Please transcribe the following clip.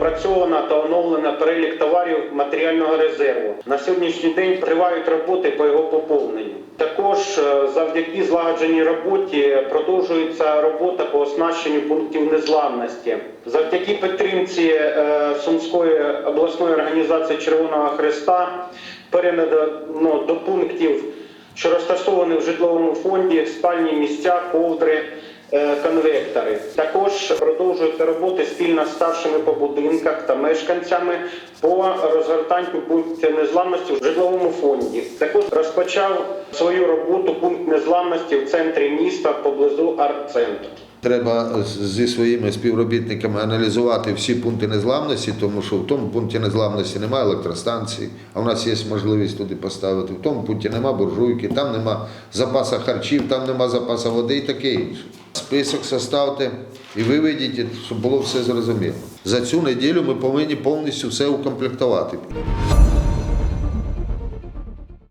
Опрацьовано та оновлено перелік товарів матеріального резерву. На сьогоднішній день тривають роботи по його поповненню. Також е, завдяки злагодженій роботі продовжується робота по оснащенню пунктів незламності. Завдяки підтримці е, Сумської обласної організації Червоного Христа передано до пунктів, що розташовані в житловому фонді, спальні місця, ковдри. е, Конвектори також продовжуються роботи спільно з старшими по будинках та мешканцями по розгортанню пунктів незламності в житловому фонді. Також розпочав свою роботу пункт незламності в центрі міста поблизу арт-центру. Треба зі своїми співробітниками аналізувати всі пункти незламності, тому що в тому пункті незламності немає електростанції, а в нас є можливість туди поставити. В тому пункті немає буржуйки, там нема запасу харчів, там нема запасу води і таке інше. Список составте і виведіть, щоб було все зрозуміло. За цю неділю ми повинні повністю все укомплектувати.